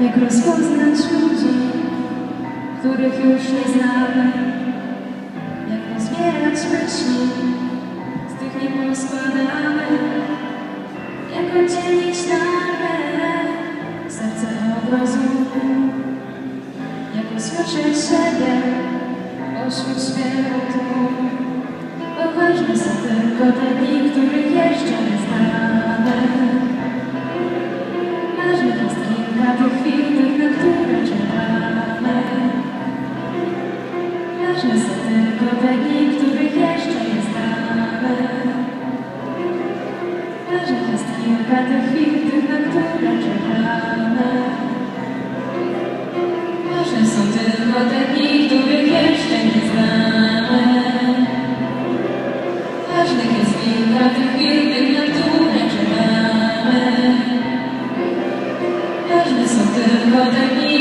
Jak rozpoznać ludzi, których już nie znamy? Jak rozbierać myśli, z tych nie poskładamy? Jak oddzielić nagle Usłyszeć siebie pośród śpiewu tłumu? Bo ważne są tylko te dni, których jeszcze nie znamy. Ważnych jest kilka tych chwil, tych, na które czekamy. Ważne są tylko te dni, których jeszcze nie znamy. Ważnych jest kilka tych chwil, tych, na które czekamy. Są tylko te dni, których jeszcze nie znamy Ważnych jest kilka tych na które czekamy Ważne są tylko te dni